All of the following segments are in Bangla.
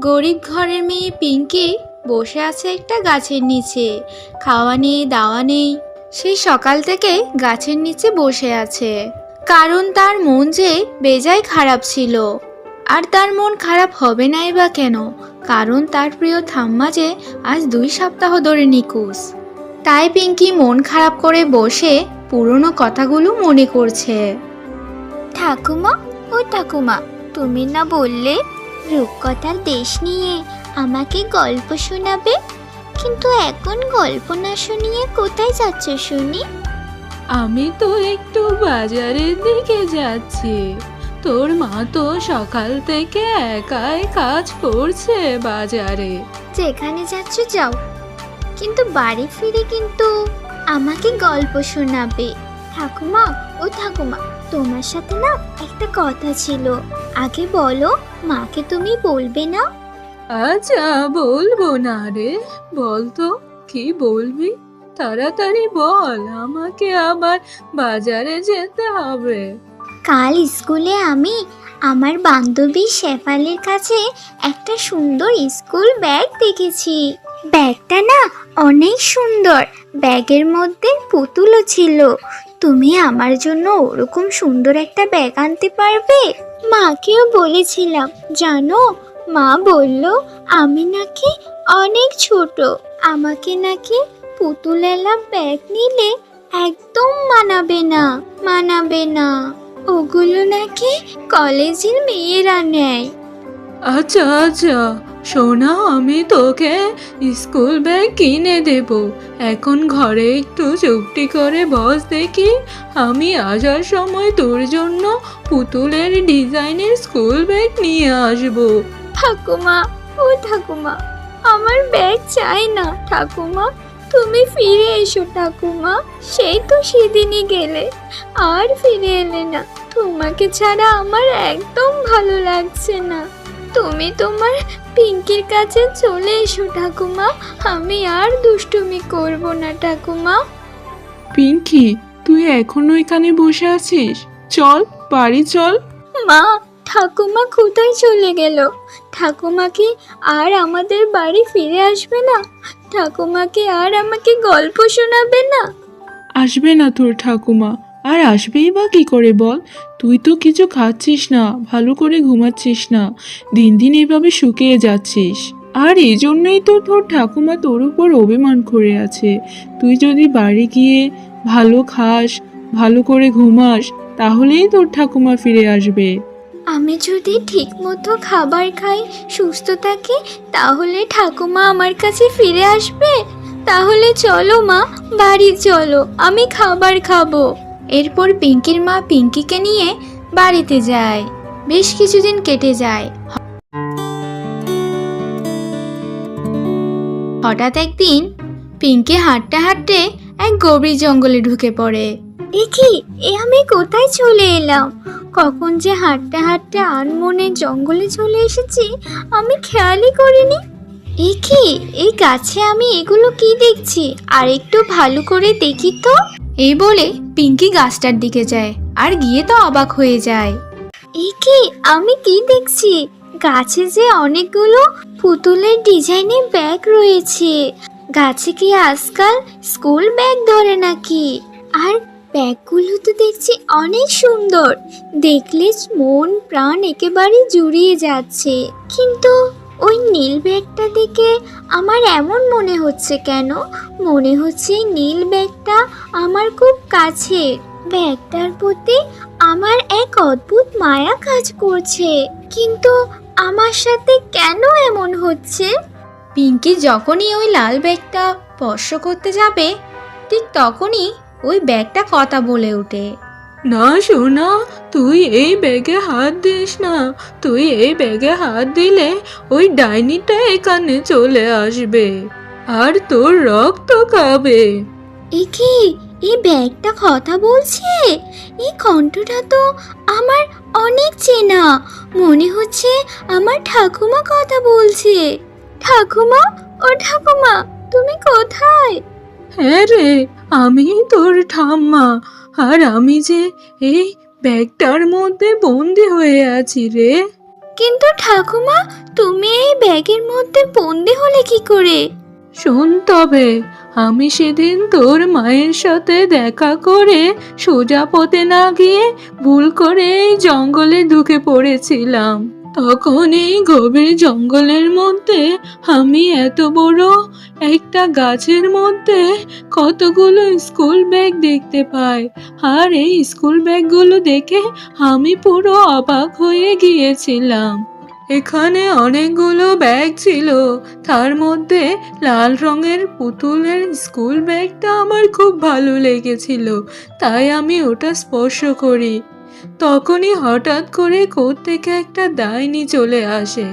গরিব ঘরের মেয়ে পিঙ্কি বসে আছে একটা গাছের নিচে। খাওয়া নেই, দাওয়া নেই। সেই সকাল থেকে গাছের নিচে বসে আছে। কারণ তার মন যে বেজায় খারাপ ছিল। আর তার মন খারাপ হবে নাই বা কেন? কারণ তার প্রিয় থাম্মা যে আজ দুই সপ্তাহ ধরে নিখোঁজ। তাই পিঙ্কি মন খারাপ করে বসে পুরনো কথাগুলো মনে করছে। ঠাকুমা, ও ঠাকুমা, তুমি না বললে রূপকথার দেশ নিয়ে আমাকে গল্প শোনাবে? কিন্তু এখন গল্প না শুনিয়ে কোথায় যাচ্ছ শুনি? আমি তো একটু বাজারের দিকে যাচ্ছি। তোর মা তো সকাল থেকে একাই কাজ করছে বাজারে। যেখানে যাচ্ছ যাও। কিন্তু বাড়ি ফিরে কিন্তু আমাকে গল্প শোনাবে। ঠাকুমা ও ঠাকুমা তোমার সাথে না একটা কথা ছিল। আগে বলো মাকে তুমি বলবে না? আচ্ছা বলব না রে। বল তো কি বলবি? তাড়াতাড়ি বল আমাকে আবার বাজারে যেতে হবে। কাল স্কুলে আমি আমার বান্ধবী শেফালির কাছে একটা সুন্দর স্কুল ব্যাগ দেখেছি। ব্যাগটা না অনেক সুন্দর। ব্যাগের মধ্যে পুতুলও ছিল। তুমি আমার জন্য ওরকম সুন্দর একটা ব্যাগ আনতে পারবে? মাকেও বলেছিলাম, জানো? মা বলল, আমি নাকি অনেক ছোট। আমাকে নাকি পুতুলেলা ব্যাগ নিলে একদম মানাবে না মানাবে না। ওগুলো নাকি কলেজের মেয়েরা নেয়। আচ্ছা আচ্ছা। সোনা, আমি তোকে স্কুল ব্যাগ কিনে দেব। এখন ঘরে একটু চুপটি করে বস দেখি। আমি আসার সময় তোর জন্য পুতুলের ডিজাইনের স্কুল ব্যাগ নিয়ে আসব। ঠাকুমা, ও ঠাকুমা, আমার ব্যাগ চাই না। ঠাকুমা, তুমি ফিরে এসো ঠাকুমা। সেই তো সেদিনই গেলে, আর ফিরে এলে না। তোমাকে ছাড়া আমার একদম ভালো লাগছে না। তুমি তোমার পিঙ্কির কাছে চলে এসো ঠাকুমা। আমি আর দুষ্টুমি করব না ঠাকুমা। পিঙ্কি তুই এখনও এখানে বসে আছিস? চল বাড়ি চল। মা ঠাকুমা কোথায় চলে গেল? ঠাকুমা কি আর আমাদের বাড়ি ফিরে আসবে না? ঠাকুমাকে আর আমাকে গল্প শোনাবে না? আসবে না তোর ঠাকুমা। আর আসবেই বা কি করে বল? তুই তো কিছু খাচ্ছিস না, ভালো করে ঘুমাচ্ছিস না, দিন দিন এভাবে শুকিয়ে যাচ্ছিস। আর এই জন্যই তো তোর ঠাকুমা তোর উপর অভিমান করে আছে। তুই যদি বাড়ি গিয়ে ভালো খাস, ভালো করে ঘুমাস, তাহলেই তোর ঠাকুমা ফিরে আসবে। আমি যদি ঠিকমতো খাবার খাই, সুস্থ থাকি, তাহলে ঠাকুমা আমার কাছে ফিরে আসবে? তাহলে চলো মা, বাড়ি চলো, আমি খাবার খাব। এরপর পিঙ্কির মা পিঙ্কিকে নিয়ে বাড়িতে যায়। বেশ কিছুদিন কেটে যায়। হঠাৎ একদিন পিঙ্কি হাঁটতে হাঁটতে এক গভীর জঙ্গলে ঢুকে পড়ে। কি এ আমি কোথায় চলে এলাম? কখন যে হাঁটতে হাঁটতে আনমনে জঙ্গলে চলে এসেছি, আমি খেয়ালই করিনি। এ কি এই গাছে আমি এগুলো কি দেখছি? আর একটু ভালো করে দেখি তো। এই বলে পিঙ্কি গাছটার দিকে যায় আর গিয়ে তো অবাক হয়ে যায়। এ কি আমি কি দেখছি? গাছে যে অনেকগুলো পুতুলের ডিজাইনের ব্যাগ রয়েছে। গাছে কি আজকাল স্কুল ব্যাগ ধরে নাকি? আর ব্যাগগুলো তো দেখছি অনেক সুন্দর। দেখলে মন প্রাণ একেবারে জুড়িয়ে যাচ্ছে। কিন্তু ওই নীল ব্যাগটা দেখে আমার এমন মনে হচ্ছে কেন? মনে হচ্ছে নীল ব্যাগটা আমার খুব কাছে। ব্যাগটার প্রতি আমার এক অদ্ভুত মায়া কাজ করছে। কিন্তু আমার সাথে কেন এমন হচ্ছে? পিঙ্কি যখনই ওই লাল ব্যাগটা স্পর্শ করতে যাবে, ঠিক তখনই ওই ব্যাগটা কথা বলে ওঠে। না সোনা তুই এই ব্যাগে হাত দিস না। তুই এই ব্যাগে হাত দিলে ওই ডাইনিটা এখানে চলে আসবে আর তোর রক্ত খাবে। এ কি এই ব্যাগটা কথা বলছে? এই কণ্ঠটা তো আমার অনেক চেনা। মনে হচ্ছে আমার ঠাকুমা কথা বলছে। ঠাকুমা ও ঠাকুমা তুমি কোথায়? হ্যাঁ রে আমি তোর ঠাম্মা। আর আমি যে এই ব্যাগটার মধ্যে বন্দি হয়ে আছি রে। কিন্তু ঠাকুমা তুমি এই ব্যাগের মধ্যে বন্দি হলে কি করে? শোন তবে আমি সেদিন তোর মায়ের সাথে দেখা করে সোজা পথে না গিয়ে ভুল করে এই জঙ্গলে ঢুকে পড়েছিলাম। তখন এই গভীর জঙ্গলের মধ্যে আমি এত বড় একটা গাছের মধ্যে কতগুলো স্কুল ব্যাগ দেখতে পাই। আর এই স্কুল ব্যাগগুলো দেখে আমি পুরো অবাক হয়ে গিয়েছিলাম। এখানে অনেকগুলো ব্যাগ ছিল। তার মধ্যে লাল রঙের পুতুলের স্কুল ব্যাগটা আমার খুব ভালো লেগেছিল। তাই আমি ওটা স্পর্শ করি। তখনই হঠাৎ করে থেকে একটা ডাইনি চলে আসে।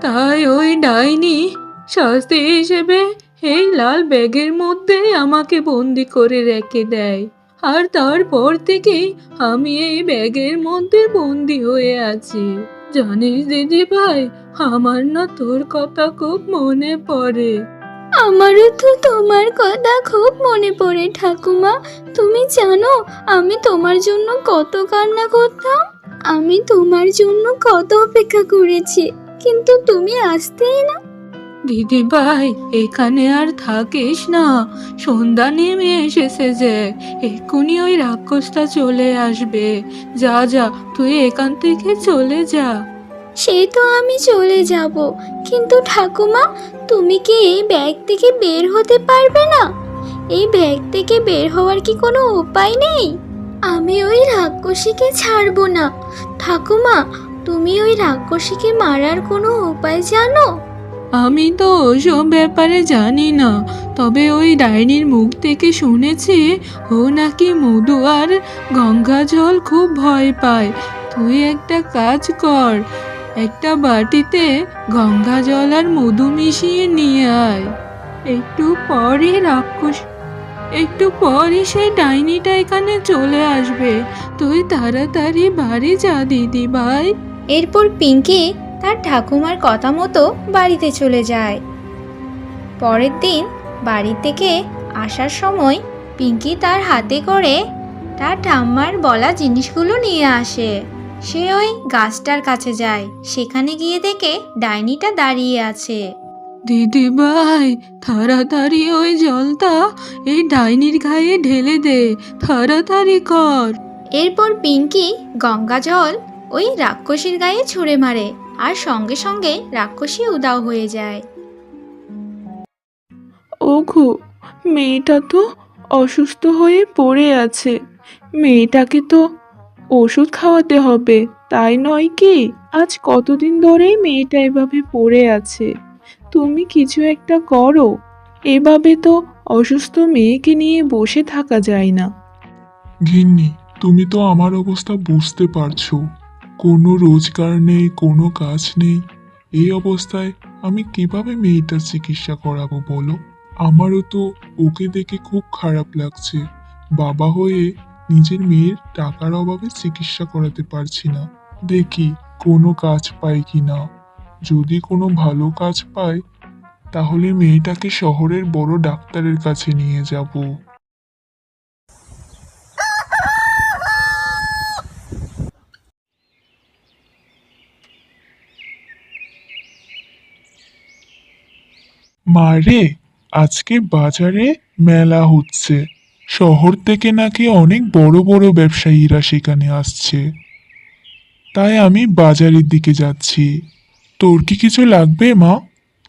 তাই ওই ডাইনি শাস্তি হিসেবে এই লাল ব্যাগের মধ্যে আমাকে বন্দি করে রেখে দেয়। আর তারপর থেকেই আমি এই ব্যাগের মধ্যে বন্দি হয়ে আছি। জানিস দিদি ভাই আমার না তোর কথা খুব মনে পড়ে। আমারও তো তোমার কথা খুব মনে পড়ে ঠাকুমা। তুমি জানো আমি তোমার জন্য কত কান্না করতাম? আমি তোমার জন্য কত অপেক্ষা করেছি কিন্তু তুমি আসতেই না। দিদি ভাই এখানে আর থাকিস না। সন্ধ্যা নেমে এসেছে যে এক্ষুনি ওই রাক্ষসটা চলে আসবে। যা যা তুই এখান থেকে চলে যা। সে তো আমি চলে যাব কিন্তু ঠাকুমা তুমি কি এই ব্যাগ থেকে বের হতে পারবে না? এই ব্যাগ থেকে বের হওয়ার কি কোনো উপায় নেই? আমি ওই রাক্ষসীকে ছাড়বো না। ঠাকুমা, তুমি ওই রাক্ষসীকে মারার কোনো উপায় জানো? আমি তো ওসব ব্যাপারে জানি না। তবে ওই ডাইনির মুখ থেকে শুনেছি, ও নাকি মধু আর গঙ্গা জল খুব ভয় পায়। তুই একটা কাজ কর একটা বাটিতে গঙ্গা জল আর মধু মিশিয়ে নিয়ে আয়। একটু পরে রাক্ষস, একটু পরই সেই ডাইনিটা এখানে চলে আসবে। তুই তাড়াতাড়ি বাড়ি যা, দিদি ভাই। এরপর পিঙ্কি তার ঠাকুমার কথা মতো বাড়িতে চলে যায়। পরের দিন বাড়ি থেকে আসার সময় পিঙ্কি তার হাতে করে তার ঠাম্মার বলা জিনিসগুলো নিয়ে আসে। সে ওই গাছটার কাছে যায়। সেখানে গিয়ে দেখে ডাইনিটা দাঁড়িয়ে আছে। দিদি ভাই তাড়াতাড়ি ওই জলটা এই ডাইনির গায়ে ঢেলে দে তাড়াতাড়ি কর। এরপর পিঙ্কি গঙ্গা জল ওই রাক্ষসীর গায়ে ছুঁড়ে মারে আর সঙ্গে সঙ্গে রাক্ষসী উদাও হয়ে যায়। ওঘো মেয়েটা তো অসুস্থ হয়ে পড়ে আছে। মেয়েটাকে তো ওষুধ খাওয়াতে হবে। তাই নয় কি? আজ কতদিন ধরেই মেয়েটা এভাবে পড়ে আছে। তুমি কিছু একটা করো। এভাবে তো অসুস্থ মেয়েকে নিয়ে বসে থাকা যায় না। ঘিন্নি তুমি তো আমার অবস্থা বুঝতে পারছ। কোনো রোজগার নেই, কোনো কাজ নেই। এই অবস্থায় আমি কীভাবে মেয়েটার চিকিৎসা করাবো বলো? আমারও তো ওকে দেখে খুব খারাপ লাগছে। বাবা হয়ে নিজের মেয়ের টাকার অভাবে চিকিৎসা করাতে পারছি না। দেখি কোনো কাজ পাই কি না যদি কোনো ভালো কাজ পাই, তাহলে মেয়েটাকে শহরের বড় ডাক্তারের কাছে নিয়ে যাব। মারে আজকে বাজারে মেলা হচ্ছে। শহর থেকে নাকি অনেক বড় বড় ব্যবসায়ীরা সেখানে আসছে। তাই আমি বাজারের দিকে যাচ্ছি। তোর কি কিছু লাগবে মা?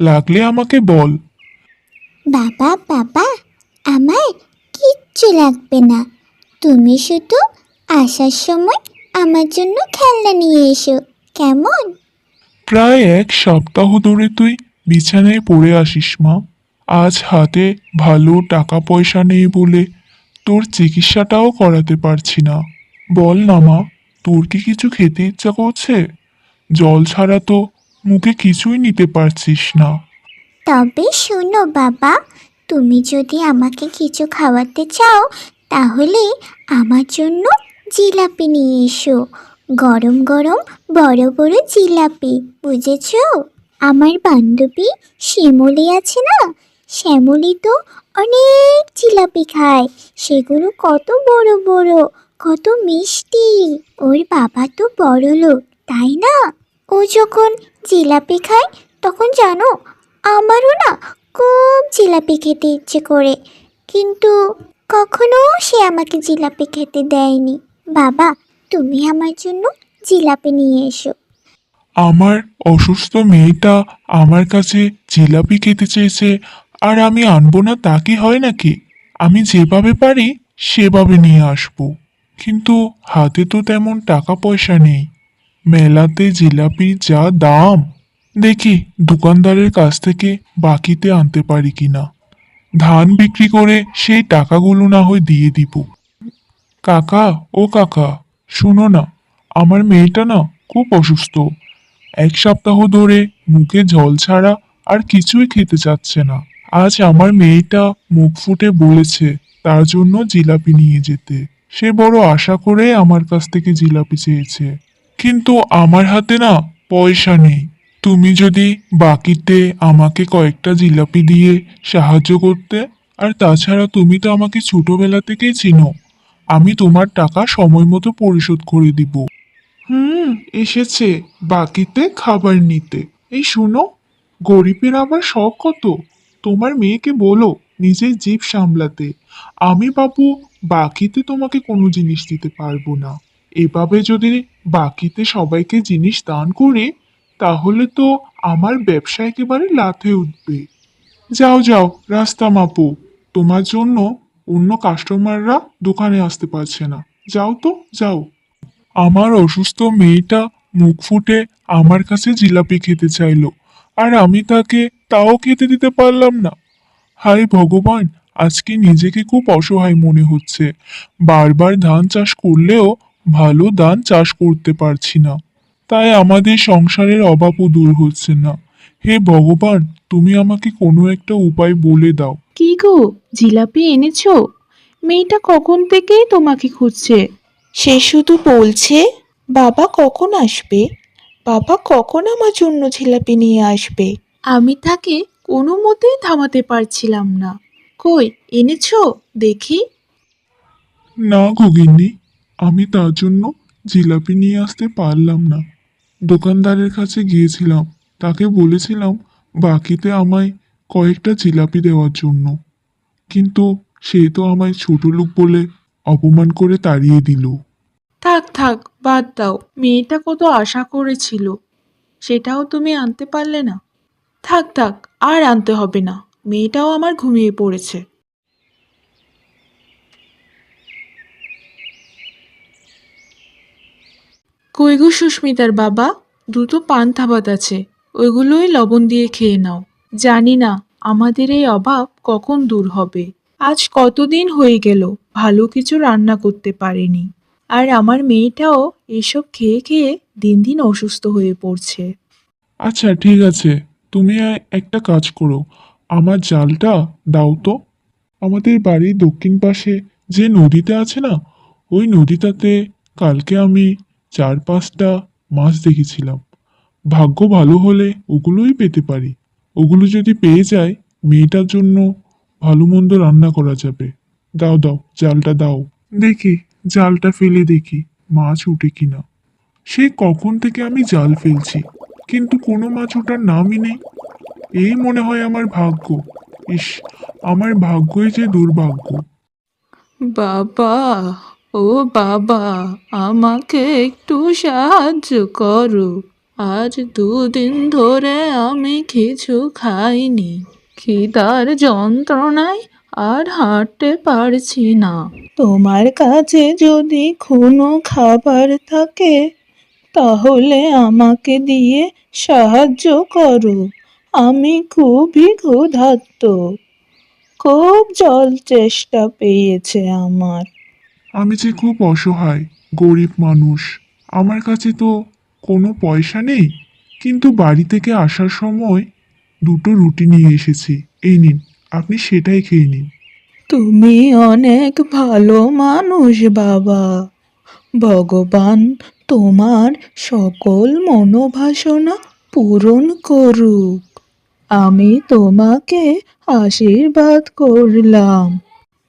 লাগলে আমাকে বল। বাবা বাবা আমার কিচ্ছু লাগবে না। তুমি শুধু আসার সময় আমার জন্য খেলনা নিয়ে এসো কেমন? প্রায় এক সপ্তাহ ধরে তুই বিছানায় পড়ে আসিস মা। আজ হাতে ভালো টাকা পয়সা নেই বলে তোর চিকিৎসাটাও করাতে পারছি না। বল না মা, তোর কি কিছু খেতে ইচ্ছা করছে? জল ছাড়া তো মুখে কিছুই নিতে পারছিস না। তবে শোনো বাবা, তুমি যদি আমাকে কিছু খাওয়াতে চাও, তাহলে আমার জন্য জিলাপি নিয়ে এসো। গরম গরম বড় বড় জিলাপি, বুঝেছ? আমার বান্ধবী শিমলি আছে না শ্যামলি তো অনেক জিলাপি খায়। সেগুলো কত বড় বড়, কত মিষ্টি। ওর বাবা তো বড় লোক, তাই না? ও যখন জিলাপি খায়, তখন জানো, আমারও না খুব জিলাপি খেতে ইচ্ছে করে। কিন্তু কখনো সে আমাকে জিলাপি খেতে দেয়নি। বাবা, তুমি আমার জন্য জিলাপি নিয়ে এসো। আমার অসুস্থ মেয়েটা আমার কাছে জিলাপি খেতে চেয়েছে। আর আমি আনব না তা কি হয় নাকি? আমি যেভাবে পারি, সেভাবে নিয়ে আসব। কিন্তু হাতে তো তেমন টাকা পয়সা নেই। মেলাতে জিলাপির যা দাম, দেখি দোকানদারের কাছ থেকে বাকিতে আনতে পারি কি না ধান বিক্রি করে সেই টাকাগুলো না হয় দিয়ে দিব। কাকা, ও কাকা, শোনো না, আমার মেয়েটা না খুব অসুস্থ। এক সপ্তাহ ধরে মুখে জল ছাড়া আর কিছুই খেতে চাচ্ছে না। আজ আমার মেয়েটা মুখ ফুটে বলেছে তার জন্য জিলাপি নিয়ে যেতে। সে বড় আশা করে আমার কাছ থেকে জিলাপি চেয়েছে। কিন্তু আমার হাতে না পয়সা নেই। তুমি যদি বাকিতে আমাকে কয়েকটা জিলাপি দিয়ে সাহায্য করতে, আর তাছাড়া তুমি তো আমাকে ছোটবেলা থেকেই চিনো, আমি তোমার টাকা সময় মতো পরিশোধ করে দিব। হুম, এসেছে বাকিতে খাবার নিতে। এই শুনো, গরিবের আবার শখ কত? তোমার মেয়েকে বলো নিজের জিভ সামলাতে। আমি বাবু, বাকিতে তোমাকে কোনো জিনিস দিতে পারব না। এভাবে যদি বাকিতে সবাইকে জিনিস দান করে, তাহলে তো আমার ব্যবসা একেবারে লাথে উঠবে। যাও যাও, রাস্তা মাপু। তোমার জন্য অন্য কাস্টমাররা দোকানে আসতে পারছে না। যাও তো, যাও। আমার অসুস্থ মেয়েটা মুখ ফুটে আমার কাছে জিলাপি খেতে চাইলো। আর আমি তাকে তাও খেতে দিতে পারলাম না। হায় ভগবান আজকে নিজেকে খুব অসহায় মনে হচ্ছে। বারবার ধান চাষ করলেও ভালো ধান চাষ করতে পারছি না। তাই আমাদের সংসারের অভাবও দূর হচ্ছে না। হে ভগবান তুমি আমাকে কোনো একটা উপায় বলে দাও। কি গো জিলাপি এনেছো? মেয়েটা কখন থেকেই তোমাকে খুঁজছে? সে শুধু বলছে বাবা কখন আসবে? বাবা কখন আমার জন্য জিলাপি নিয়ে আসবে? আমি তাকে কোনো মতেই থামাতে পারছিলাম না। কই এনেছো? দেখি। না গগিন্নি আমি তার জন্য জিলাপি নিয়ে আসতে পারলাম না। দোকানদারের কাছে গিয়েছিলাম তাকে বলেছিলাম বাকিতে আমায় কয়েকটা জিলাপি দেওয়ার জন্য। কিন্তু সে তো আমায় ছোট লোক বলে অপমান করে তাড়িয়ে দিল। থাক থাক, বাদ দাও। মেয়েটা কত আশা করেছিল। সেটাও তুমি আনতে পারলে না। থাক থাক, আর আনতে হবে না। মেয়েটাও আমার ঘুমিয়ে পড়েছে। কৈগু সুস্মিতার বাবা? দুটো পান্তা ভাত আছে। ওইগুলোই লবণ দিয়ে খেয়ে নাও। জানি না, আমাদের এই অভাব কখন দূর হবে। আজ কতদিন হয়ে গেল, ভালো কিছু রান্না করতে পারিনি। আর আমার মেয়েটাও এসব খেয়ে খেয়ে দিন দিন অসুস্থ হয়ে পড়ছে। আচ্ছা ঠিক আছে। তুমি একটা কাজ করো। আমার জালটা দাও তো। আমাদের বাড়ির দক্ষিণ পাশে যে নদীটা আছে না, ওই নদীটাতে কালকে আমি চার পাঁচটা মাছ দেখেছিলাম। ভাগ্য ভালো হলে ওগুলোই পেতে পারি। ওগুলো যদি পেয়ে যায়, মেয়েটার জন্য ভালো মন্দ রান্না করা যাবে। দাও দাও, জালটা দাও। দেখি। জালটা ফেলে দেখি, মাছ উঠে কিনা। সে কখন থেকে আমি জাল ফেলছি, কিন্তু কোনো মাছ ওঠার নামই নেই। এই মনে হয় আমার ভাগ্য। ইস, আমার ভাগ্যই যে দুর্ভাগ্য। বাবা, ও বাবা, আমাকে একটু সাহায্য করো। আজ দুদিন ধরে আমি কিছু খাইনি। খিদার যন্ত্রণায় আর হাঁটতে পারছি না। তোমার কাছে যদি কোনো খাবার থাকে, তাহলে আমাকে দিয়ে সাহায্য করো। আমি খুবই ক্ষুধার্ত। খুব জল চেষ্টা পেয়েছে আমার। আমি যে খুব অসহায়, গরিব মানুষ, আমার কাছে তো কোনো পয়সা নেই। কিন্তু বাড়ি থেকে আসার সময় দুটো রুটি নিয়ে এসেছি। এই নিন। আপনি সেটাই খেয়ে নিন। তুমি অনেক ভালো মানুষ বাবা। ভগবান তোমার সকল মনোবাসনা পূরণ করুক। আমি তোমাকে আশীর্বাদ করলাম।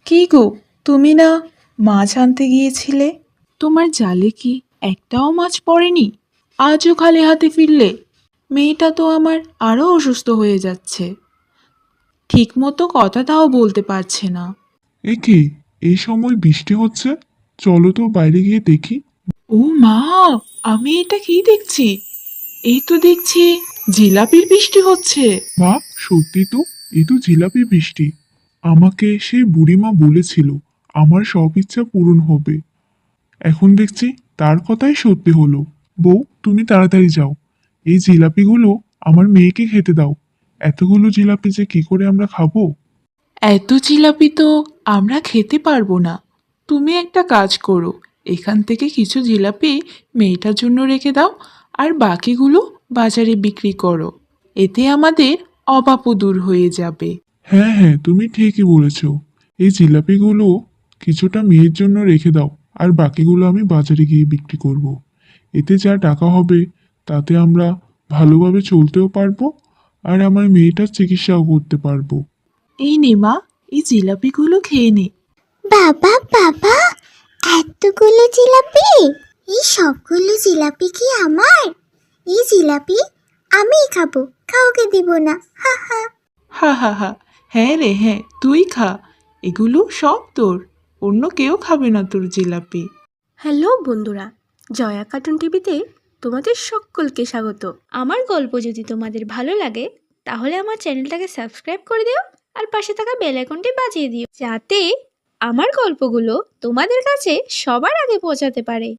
কি গো তুমি না মাছ আনতে গিয়েছিলে? তোমার জালে কি একটাও মাছ পড়েনি? আজও খালি হাতে ফিরলে। মেয়েটা তো আমার আরও অসুস্থ হয়ে যাচ্ছে। ঠিকমতো কথাটাও বলতে পারছে না। এ কি? এই সময় বৃষ্টি হচ্ছে? চলো তো বাইরে গিয়ে দেখি। ও মা আমি এটা কি দেখছি? এই তো দেখছি জিলাপির বৃষ্টি হচ্ছে। মা সত্যি তো? এ তো জিলাপি বৃষ্টি। আমাকে সেই বুড়িমা বলেছিল আমার সব ইচ্ছা পূরণ হবে। এখন দেখছি তার কথাই সত্যি হলো। বউ তুমি তাড়াতাড়ি যাও। এই জিলাপিগুলো আমার মেয়েকে খেতে দাও। এতগুলো জিলাপি যে কি করে আমরা খাব? এত জিলাপি তো আমরা খেতে পারব না। তুমি একটা কাজ করো এখান থেকে কিছু জিলাপি মেয়েটার জন্য রেখে দাও আর বাকিগুলো বাজারে বিক্রি করো। এতে আমাদের অভাবও দূর হয়ে যাবে। হ্যাঁ হ্যাঁ তুমি ঠিকই বলেছ। এই জিলাপিগুলো কিছুটা মেয়ের জন্য রেখে দাও আর বাকিগুলো আমি বাজারে গিয়ে বিক্রি করব। এতে যা টাকা হবে তাতে আমরা ভালোভাবে চলতেও পারব আর আমার মেয়েটার চিকিৎসাও করতে পারব। এই নে মা এই জিলাপিগুলো খেয়ে নে। বাবা বাবা এতগুলো জিলাপি? এই সবগুলো জিলাপি কি আমার? এই জিলাপি আমিই খাব কাউকে দিব না হা হা। হা হা হা হ্যাঁ রে হ্যাঁ তুই খা। এগুলো সব তোর অন্য কেউ খাবে না তোর জিলাপি। হ্যালো বন্ধুরা জয়া কার্টুন টিভিতে তোমাদের সকলকে স্বাগত। আমার গল্প যদি তোমাদের ভালো লাগে, তাহলে আমার চ্যানেলটাকে সাবস্ক্রাইব করে দিও আর পাশে থাকা বেল আইকনটি বাজিয়ে দিও। যাতে আমার গল্পগুলো তোমাদের কাছে সবার আগে পৌঁছাতে পারে।